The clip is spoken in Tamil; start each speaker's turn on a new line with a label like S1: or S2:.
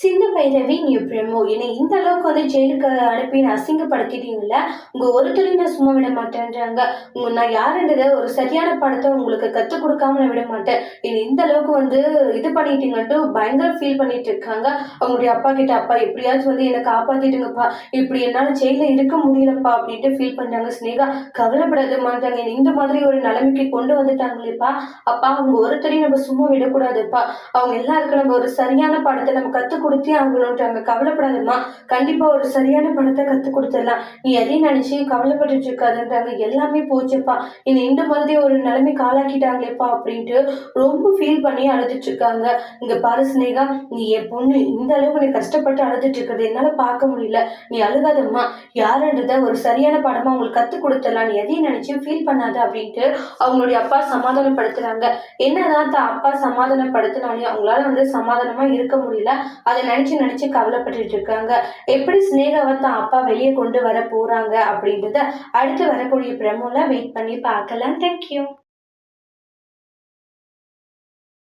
S1: சிந்து பைரவி நியூ பிரேமோ. என்னை இந்த அளவுக்கு வந்து ஜெயிலுக்கு அனுப்பி அசிங்கப்படுத்திட்டீங்கல்ல? உங்க ஒருத்தரையும் நான் சும்மா விட மாட்டேன்றாங்க. உங்க நான் யாருன்றத ஒரு சரியான படத்தை உங்களுக்கு கற்றுக் கொடுக்காம நான் விட மாட்டேன். என்னை இந்த அளவுக்கு வந்து இது பண்ணிட்டீங்கன்ட்டு பயங்கர ஃபீல் பண்ணிட்டு இருக்காங்க அவங்களுடைய அப்பா கிட்ட அப்பா எப்படியாச்சும் வந்து என்னை காப்பாத்திட்டுங்கப்பா இப்படி என்னால் ஜெயில இருக்க முடியலப்பா அப்படின்ட்டு ஃபீல் பண்றாங்க ஸ்னேகா கவலைப்படாத மாட்டாங்க. என்னை இந்த மாதிரி ஒரு நிலைமைக்கு கொண்டு வந்துட்டாங்களேப்பா. அப்பா அவங்க ஒருத்தரையும் நம்ம சும்மா விடக்கூடாதுப்பா. அவங்க எல்லாருக்கும் நம்ம ஒரு சரியான படத்தை நம்ம கற்றுக் கொடுத்தே ஆகணுன்றாங்க கவலைப்படாதம்மா. கண்டிப்பா ஒரு சரியான படத்தை கத்து கொடுத்துடலாம். நீ எதையும் நினைச்சு கவலைப்பட்டுட்டு இருக்காதுன்றாங்க. எல்லாமே போச்சுப்பா. என்னை இந்த மாதிரி ஒரு நிலைமை காலாக்கிட்டாங்களேப்பா அப்படின்ட்டு ரொம்ப ஃபீல் பண்ணி அழுதுட்டு இருக்காங்க. இங்க பாரு ஸ்னேகா நீ என் பொண்ணு இந்த அளவுக்கு நீ கஷ்டப்பட்டு அழுதுட்டு இருக்கிறது. என்னால பார்க்க முடியல. நீ அழுகாதம்மா. யாருன்றத ஒரு சரியான படமா அவங்களுக்கு கத்து கொடுத்துடலாம். நீ எதையும் நினைச்சு ஃபீல் பண்ணாத அப்படின்ட்டு அவங்களுடைய அப்பா சமாதானப்படுத்துறாங்க. என்னதான் அப்பா சமாதானப்படுத்தினாலே அவங்களால வந்து சமாதானமா இருக்க முடியல. அதை நினைச்சு நினைச்சு கவலைப்பட்டுட்டு இருக்காங்க. எப்படி ஸ்னேகாவை தான் அப்பா வெளியே கொண்டு வர போறாங்க அப்படின்றத அடுத்து வரக்கூடிய பிரமோல வெயிட் பண்ணி பார்க்கலாம். தேங்க்யூ